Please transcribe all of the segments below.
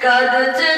搞的这。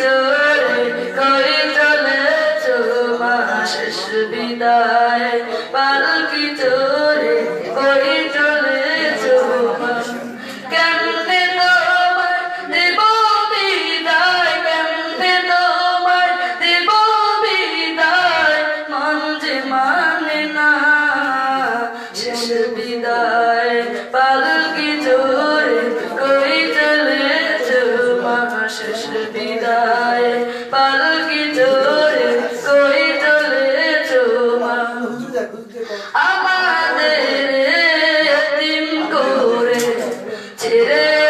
জোরে কই চলে মা শেষ বিদায় পালকি জোরে কই চলে কেমনে তোমায় দেব বিদায়, কেমনে দেব বিদায়? মন মানে না, শেষ বিদায় পালকি तेरे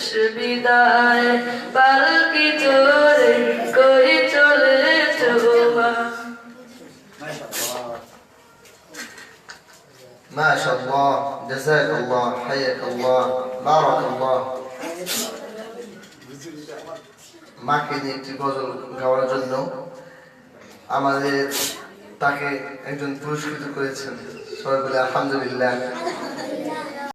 শেষ বিদায় পালকি তোরে কই চলে মা ما شاء الله جزاك الله حياك الله بارك الله মাকে নিয়ে একটি গজল গাওয়ার জন্য আমাদের তাকে একজন পুরস্কৃত করেছেন সবাই বলে আলহামদুলিল্লাহ